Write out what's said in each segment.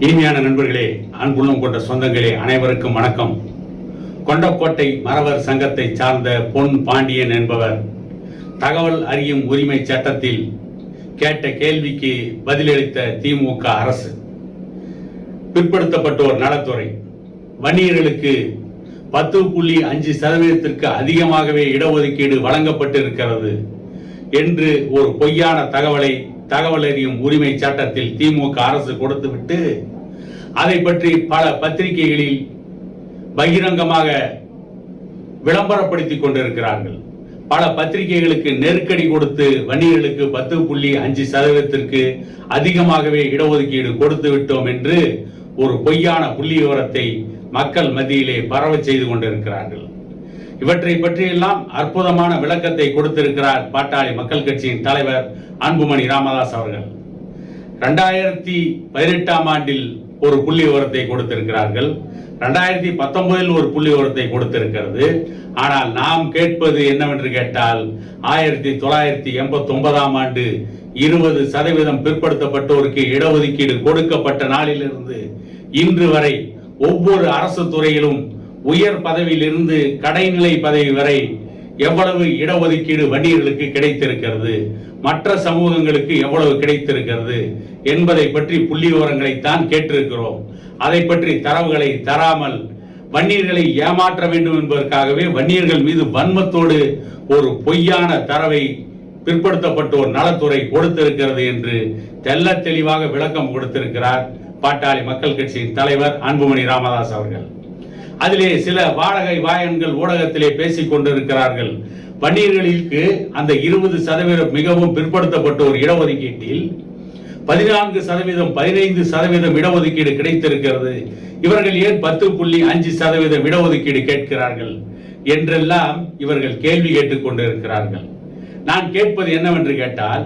இனிமையான நண்பர்களே அன்புள்ளம் கொண்ட சொந்தங்களே அனைவருக்கும் வணக்கம். கொண்டக்கோட்டை மறவர் சங்கத்தை சார்ந்த பொன் பாண்டியன் என்பவர் தகவல் அறியும் உரிமை சட்டத்தில் கேட்ட கேள்விக்கு பதிலளித்த திமுக அரசு. பிற்படுத்தப்பட்டோர் நலத்துறை. வன்னியர்களுக்கு பத்து புள்ளி அஞ்சு சதவீதத்திற்கு அதிகமாகவே இடஒதுக்கீடு வழங்கப்பட்டிருக்கிறது என்று ஒரு பொய்யான தகவலை தகவல் அறியும் உரிமை சட்டத்தில் திமுக அரசு கொடுத்துவிட்டு அதை பற்றி பல பத்திரிகைகளில் பகிரங்கமாக விளம்பரப்படுத்திக் கொண்டிருக்கிறார்கள். பல பத்திரிகைகளுக்கு நெருக்கடி கொடுத்து வணிகர்களுக்கு பத்து புள்ளி அஞ்சு சதவீதத்திற்கு அதிகமாகவே இடஒதுக்கீடு கொடுத்து விட்டோம் என்று ஒரு பொய்யான புள்ளி விவரத்தை மக்கள் மத்தியிலே பரவ செய்து கொண்டிருக்கிறார்கள். இவற்றை பற்றியெல்லாம் அற்புதமான விளக்கத்தை கொடுத்திருக்கிறார் பாட்டாளி மக்கள் கட்சியின் தலைவர் அன்புமணி ராமதாஸ் அவர்கள். ரெண்டாயிரத்தி பதினெட்டாம் ஆண்டில் ஒரு புள்ளி விவரத்தை கொடுத்திருக்கிறார்கள். ரெண்டாயிரத்தி பத்தொன்பதில் ஒரு புள்ளி விவரத்தை கொடுத்திருக்கிறது. ஆனால் நாம் கேட்பது என்னவென்று கேட்டால் ஆயிரத்தி தொள்ளாயிரத்தி எண்பத்தி ஒன்பதாம் ஆண்டு இருபது சதவீதம் பிற்படுத்தப்பட்டோருக்கு இடஒதுக்கீடு கொடுக்கப்பட்ட நாளிலிருந்து இன்று வரை ஒவ்வொரு அரசு துறையிலும் உயர் பதவியிலிருந்து கடைநிலை பதவி வரை எவ்வளவு இடஒதுக்கீடு வன்னியர்களுக்கு கிடைத்திருக்கிறது? மற்ற சமூகங்களுக்கு எவ்வளவு கிடைத்திருக்கிறது? என்பதை பற்றி புள்ளி விவரங்களைத்தான் கேட்டிருக்கிறோம். அதை பற்றி தரவுகளை தராமல் வன்னியர்களை ஏமாற்ற வேண்டும் என்பதற்காகவே வன்னியர்கள் மீது வன்மத்தோடு ஒரு பொய்யான தரவை பிற்படுத்தப்பட்டோர் நலத்துறை கொடுத்திருக்கிறது என்று தெல்ல தெளிவாக விளக்கம் கொடுத்திருக்கிறார் பாட்டாளி மக்கள் கட்சியின் தலைவர் அன்புமணி ராமதாஸ் அவர்கள். அதிலே சில வாடகை வாயன்கள் ஊடகத்திலே பேசிக் கொண்டிருக்கிறார்கள். வன்னியர்களுக்கு அந்த இருபது சதவீதம் மிகவும் பிற்படுத்தப்பட்ட ஒரு இடஒதுக்கீட்டில் பதினான்கு சதவீதம் பதினைந்து சதவீதம் இடஒதுக்கீடு கிடைத்திருக்கிறது. இவர்கள் ஏன் பத்து புள்ளி அஞ்சு சதவீதம் இடஒதுக்கீடு கேட்கிறார்கள் என்றெல்லாம் இவர்கள் கேள்வி கேட்டுக்கொண்டிருக்கிறார்கள் நான் கேட்பது என்னவென்று கேட்டால்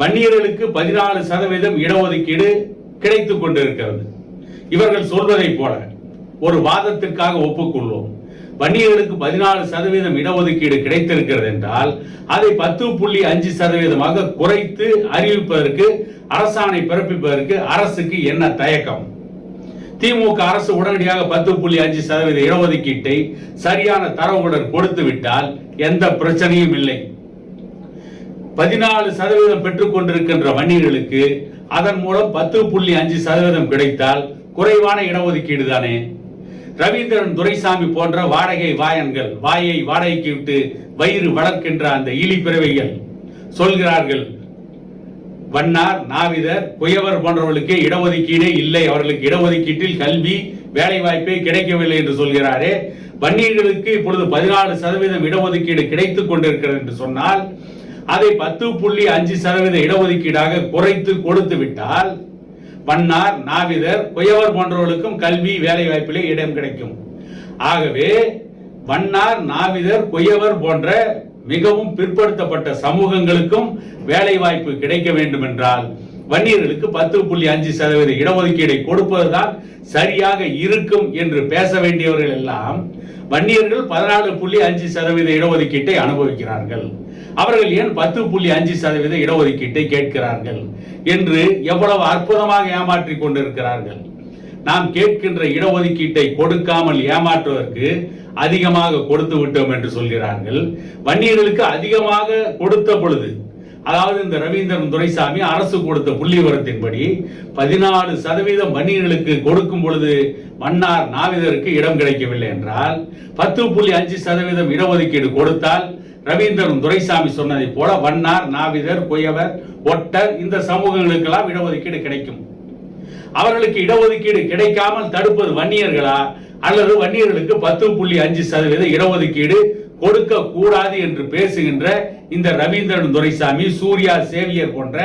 வன்னியர்களுக்கு பதினாலு சதவீதம் இடஒதுக்கீடு கிடைத்துக் கொண்டிருக்கிறது. இவர்கள் சொல்வதைப் போல ஒரு வாதத்திற்காக ஒப்புக்கொள்வோம். வன்னியர்களுக்கு பதினாலு சதவீதம் இடஒதுக்கீடு கிடைத்திருக்கிறது என்றால் அதை பத்து புள்ளி அஞ்சு சதவீதமாக குறைத்து அறிவிப்பதற்கு அரசாணை பிறப்பிப்பதற்கு அரசுக்கு என்ன தயக்கம்? திமுக அரசு உடனடியாக பத்து புள்ளி அஞ்சு சதவீத இடஒதுக்கீட்டை சரியான தரவுடன் கொடுத்து விட்டால் எந்த பிரச்சனையும் இல்லை. பதினாலு சதவீதம் பெற்றுக் கொண்டிருக்கின்ற வன்னியர்களுக்கு அதன் மூலம் பத்து புள்ளி அஞ்சு சதவீதம் கிடைத்தால் குறைவான இடஒதுக்கீடு தானே? ரவீந்திரன் துரைசாமி போன்ற வாடகை வாயன்கள் வாயை வாடகைக்கு விட்டு வயிறு வளர்க்கின்ற அந்த இலி பிறவைகள் சொல்கிறார்கள் வண்ணார் நாவிதர் குயவர் போன்றவர்களுக்கு இடஒதுக்கீடே இல்லை. அவர்களுக்கு இடஒதுக்கீட்டில் கல்வி வேலை வாய்ப்பே கிடைக்கவில்லை என்று சொல்கிறாரே. வன்னியர்களுக்கு இப்பொழுது பதினாலு சதவீதம் இடஒதுக்கீடு கிடைத்துக் கொண்டிருக்கிறது என்று சொன்னால் அதை பத்து புள்ளி அஞ்சு சதவீத இடஒதுக்கீடாக குறைத்து கொடுத்து விட்டால் வண்ணார் நாவிதர் குயவர் போன்றவர்களுக்கும் கல்வி வேலை வாய்ப்பிலே இடம் கிடைக்கும். ஆகவே வண்ணார் நாவிதர் குயவர் போன்ற மிகவும் பிற்படுத்தப்பட்ட சமூகங்களுக்கும் வேலை வாய்ப்பு கிடைக்க வேண்டும் என்றால் வன்னியர்களுக்கு பத்து புள்ளி அஞ்சு சதவீத இடஒதுக்கீடை கொடுப்பதுதான் சரியாக இருக்கும் என்று பேச வேண்டியவர்கள் எல்லாம் வன்னியர்கள் பதினாலு புள்ளி அஞ்சு சதவீத இடஒதுக்கீட்டை அனுபவிக்கிறார்கள். அவர்கள் ஏன் பத்து புள்ளி அஞ்சு சதவீத இடஒதுக்கீட்டை கேட்கிறார்கள் என்று எவ்வளவு அற்புதமாக ஏமாற்றிக் கொண்டிருக்கிறார்கள்? நாம் கேட்கின்ற இடஒதுக்கீட்டை கொடுக்காமல் ஏமாற்றுவதற்கு அதிகமாக கொடுத்து விட்டோம் என்று சொல்கிறார்கள். வன்னியர்களுக்கு அதிகமாக கொடுத்த பொழுது அதாவது இந்த ரவீந்திரன் துரைசாமி அரசு கொடுத்த புள்ளி விவரத்தின்படி பதினாலு சதவீதம் வன்னியர்களுக்கு கொடுக்கும் பொழுது மன்னார் நாவிதருக்கு இடம் கிடைக்கவில்லை என்றால் பத்து புள்ளி அஞ்சு சதவீதம் இடஒதுக்கீடு கொடுத்தால் ரவீந்திரன் துரைசாமி சொன்னதை போல வண்ணார் நாவிதர் குயவர் ஒட்டர் இந்த சமூகங்களுக்கெல்லாம் இடஒதுக்கீடு கிடைக்கும். அவர்களுக்கு இடஒதுக்கீடு கிடைக்காமல் தடுப்பது வன்னியர்களா? அல்லது வன்னியர்களுக்கு பத்து புள்ளி அஞ்சு சதவீத இடஒதுக்கீடு கொடுக்க கூடாது என்று பேசுகின்ற இந்த ரவீந்திரன் துரைசாமி சூர்யா சேவியர் போன்ற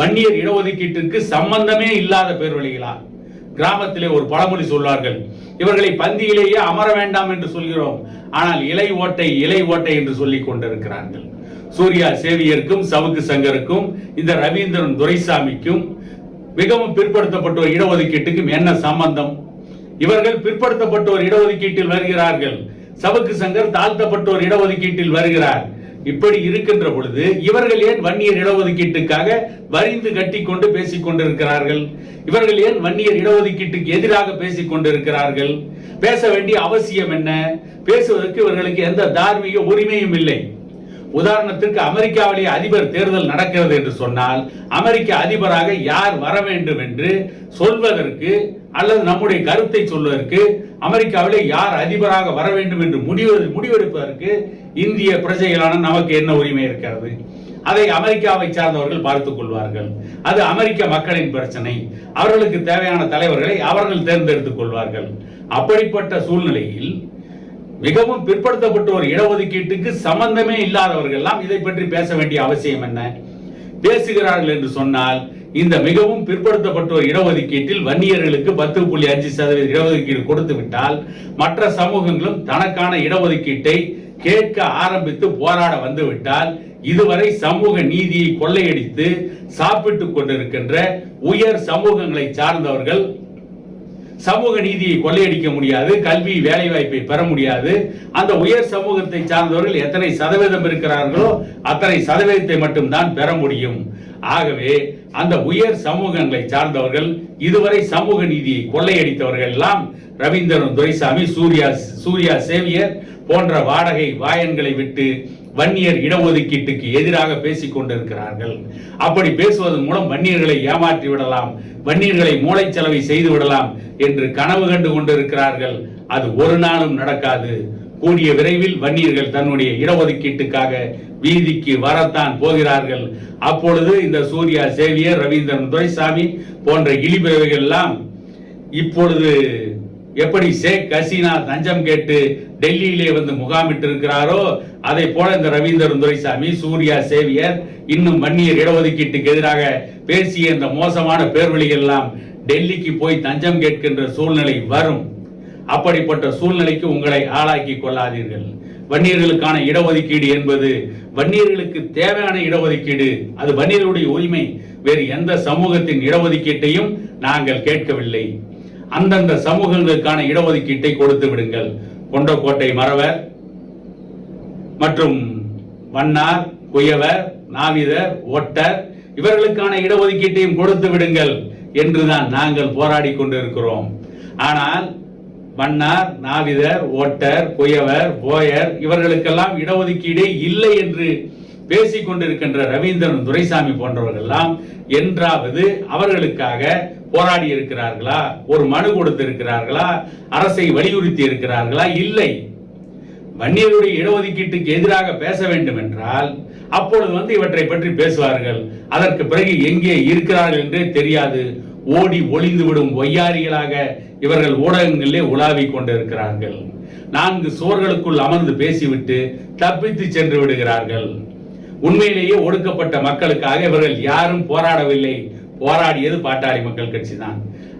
வன்னியர் இடஒதுக்கீட்டிற்கு சம்பந்தமே இல்லாத பேர்வழிகளா கிராமத்திலே ஒரு பழமொழி சொல்வார்கள். இவர்களை பந்தியிலேயே அமர வேண்டாம் என்று சொல்கிறோம். ஆனால் இலை ஓட்டை இலை ஓட்டை என்று சொல்லிக் கொண்டிருக்கிறார்கள். சூர்யா சேவியருக்கும் சவுக்கு சங்கருக்கும் இந்த ரவீந்திரன் துரைசாமிக்கும் மிகவும் பிற்படுத்தப்பட்டோர் இடஒதுக்கீட்டுக்கும் என்ன சம்பந்தம்? இவர்கள் பிற்படுத்தப்பட்டோர் இடஒதுக்கீட்டில் வருகிறார்கள். சவுக்கு சங்கர் தாழ்த்தப்பட்டோர் இடஒதுக்கீட்டில் வருகிறார். இப்படி இருக்கின்ற பொழுது இவர்கள் ஏன் வன்னியர் இடஒதுக்கீட்டுக்காக வரிந்து கட்டி கொண்டு பேசிக் கொண்டிருக்கிறார்கள்? இவர்கள் ஏன் வன்னியர் இடஒதுக்கீட்டுக்கு எதிராக பேசிக் கொண்டிருக்கிறார்கள்? பேச வேண்டிய அவசியம் என்ன? பேசுவதற்கு இவர்களுக்கு எந்த தார்மீக உரிமையும் இல்லை. உதாரணத்திற்கு அமெரிக்காவிலேயே அதிபர் தேர்தல் நடக்கிறது என்று சொன்னால் அமெரிக்க அதிபராக யார் வர வேண்டும் என்று சொல்வதற்கு அல்லது நம்முடைய கருத்தை சொல்வதற்கு அமெரிக்காவிலே யார் அதிபராக வர வேண்டும் என்று முடிவு முடிவெடுப்பதற்கு இந்திய பிரஜைகளான நமக்கு என்ன உரிமை இருக்கிறது? அதை அமெரிக்காவை சார்ந்தவர்கள் பார்த்துக் கொள்வார்கள். அது அமெரிக்க மக்களின் பிரச்சனை. அவர்களுக்கு தேவையான தலைவர்களை அவர்கள் தேர்ந்தெடுத்துக் கொள்வார்கள். அப்படிப்பட்ட சூழ்நிலையில் மிகவும் பிற்படுத்தப்பட்ட ஒரு இடஒதுக்கீட்டுக்கு சம்பந்தமே இல்லாதவர்கள் எல்லாம் இதை பற்றி பேச வேண்டிய அவசியம் என்ன? பேசுகிறார்கள் என்று சொன்னால் இந்த மிகவும் பிற்படுத்தப்பட்ட ஒரு இடஒதுக்கீட்டில் வன்னியர்களுக்கு பத்து புள்ளி அஞ்சு சதவீத இடஒதுக்கீடு கொடுத்து விட்டால் மற்ற சமூகங்களும் தனக்கான இடஒதுக்கீட்டை கேட்க ஆரம்பித்து போராட வந்துவிட்டால் இதுவரை சமூக நீதியை கொள்ளையடித்து சாப்பிட்டுக் கொண்டிருக்கின்ற உயர் சமூகங்களை சார்ந்தவர்கள் சமூக நீதியை கொள்ளையடிக்க முடியாது கல்வி வேலை வாய்ப்பை பெற முடியாது. அந்த உயர் சமூகத்தை சார்ந்தவர்கள் எத்தனை சதவீதம் இருக்கிறார்களோ அத்தனை சதவீதத்தை மட்டும்தான் பெற முடியும். ஆகவே அந்த உயர் சமூகங்களை சார்ந்தவர்கள் இதுவரை சமூக நீதியை கொள்ளையடித்தவர்கள் எல்லாம் ரவீந்திரன் துரைசாமி சூர்யா சூர்யா சேவியர் போன்ற வாடகை வாயன்களை விட்டு வன்னியர் இடஒதுக்கீட்டுக்கு எதிராக பேசிக் கொண்டிருக்கிறார்கள். அப்படி பேசுவதன் மூலம் வன்னியர்களை ஏமாற்றி விடலாம் வன்னியர்களை மூளைச்சலவை செய்து விடலாம் என்று கனவு கண்டு கொண்டிருக்கிறார்கள். அது ஒரு நாளும் நடக்காது. கூடிய விரைவில் வன்னியர்கள் தன்னுடைய இடஒதுக்கீட்டுக்காக வீதிக்கு வரத்தான் போகிறார்கள். அப்பொழுது இந்த சூர்யா சேவியர் ரவீந்திரன் துரைசாமி போன்ற இழிபிறவைகள் எல்லாம் இப்பொழுது எப்படி ஷேக் ஹசீனா தஞ்சம் கேட்டு டெல்லியிலே வந்து முகாமிட்டு இருக்கிறாரோ அதை போல இந்த ரவீந்திரன் துரைசாமி சூர்யா சேவியர் இன்னும் வன்னியர் இடஒதுக்கீட்டுக்கு எதிராக பேசிய இந்த மோசமான பேர்வழிகள் எல்லாம் டெல்லிக்கு போய் தஞ்சம் கேட்கின்ற சூழ்நிலை வரும். அப்படிப்பட்ட சூழ்நிலைக்கு உங்களை ஆளாக்கி கொள்ளாதீர்கள். வன்னியர்களுக்கான இடஒதுக்கீடு என்பது வன்னியர்களுக்கு தேவையான இடஒதுக்கீடு. அது வன்னியர்களுடைய உரிமை. வேறு எந்த சமூகத்தின் இடஒதுக்கீட்டையும் நாங்கள் கேட்கவில்லை. அந்தந்த சமூகங்களுக்கான இடஒதுக்கீட்டை கொடுத்து விடுங்கள். கொண்டக்கோட்டை மறவர் மற்றும் வண்ணார் குயவர் நாவிதர் ஒட்டர் இவர்களுக்கான இடஒதுக்கீட்டையும் கொடுத்து விடுங்கள் என்றுதான் நாங்கள் போராடி கொண்டிருக்கிறோம். ஆனால் மன்னார் நாவிதர் ஓட்டர் குயவர் போயர் இவர்களுக்கெல்லாம் இடஒதுக்கீடே இல்லை என்று பேசிக் கொண்டிருக்கின்ற ரவீந்திரன் துரைசாமி போன்றவர்கள் எல்லாம் என்றாவது அவர்களுக்காக போராடி இருக்கிறார்களா? ஒரு மனு கொடுத்து இருக்கிறார்களா? அரசை வலியுறுத்தி இருக்கிறார்களா? இல்லை. வன்னியருடைய இடஒதுக்கீட்டுக்கு எதிராக பேச வேண்டும் என்றால் அப்பொழுது வந்து இவற்றை பற்றி பேசுவார்கள். அதற்கு பிறகு எங்கே இருக்கிறார்கள் என்றே தெரியாது. ஓடி ஒளிந்து விடும் ஒய்யாரிகளாக இவர்கள் ஊடகங்களிலே உலாவிக் கொண்டிருக்கிறார்கள். நான்கு சுவர்களுக்குள் அமர்ந்து பேசிவிட்டு தப்பித்து சென்று விடுகிறார்கள். உண்மையிலேயே ஒடுக்கப்பட்ட மக்களுக்காக இவர்கள் யாரும் போராடவில்லை. போராடியது பாட்டாளி மக்கள் கட்சி தான்.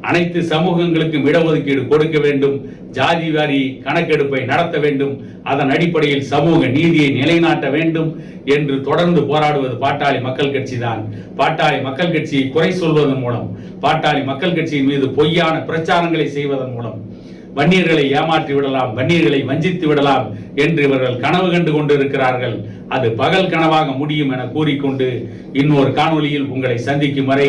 அனைத்து சமூகங்களுக்கும் இடஒதுக்கீடு கொடுக்க வேண்டும். ஜாதி வாரி கணக்கெடுப்பை நடத்த வேண்டும். அதன் அடிப்படையில் சமூக நீதியை நிலைநாட்ட வேண்டும் என்று தொடர்ந்து போராடுவது பாட்டாளி மக்கள் கட்சி தான். பாட்டாளி மக்கள் கட்சியை குறை சொல்வதன் மூலம் பாட்டாளி மக்கள் கட்சியின் மீது பொய்யான பிரச்சாரங்களை செய்வதன் மூலம் வன்னியர்களை ஏமாற்றி விடலாம் வன்னியர்களை வஞ்சித்து விடலாம் என்று இவர்கள் கனவு கண்டு கொண்டிருக்கிறார்கள். அது பகல் கனவாக முடியும் என கூறிக்கொண்டு இன்னொரு காணொளியில் உங்களை சந்திக்கும் வரை